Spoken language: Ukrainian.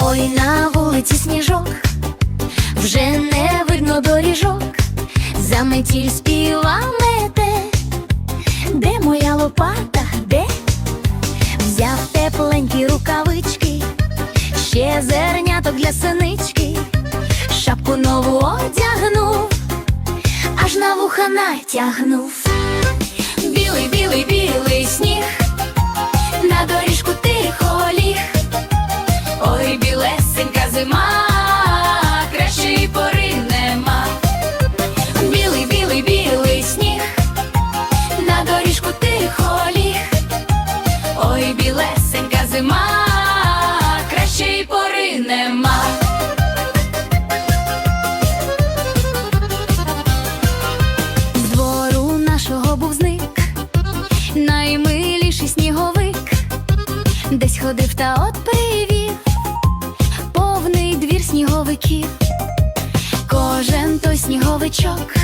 Ой, на вулиці сніжок, вже не видно доріжок, заметіль співа мете, де моя лопата, де? Взяв тепленькі рукавички, ще зерняток для синички, шапку нову одягнув, аж на вуха натягнув. Наймиліший сніговик, десь ходив та от привів, повний двір сніговиків, кожен той сніговичок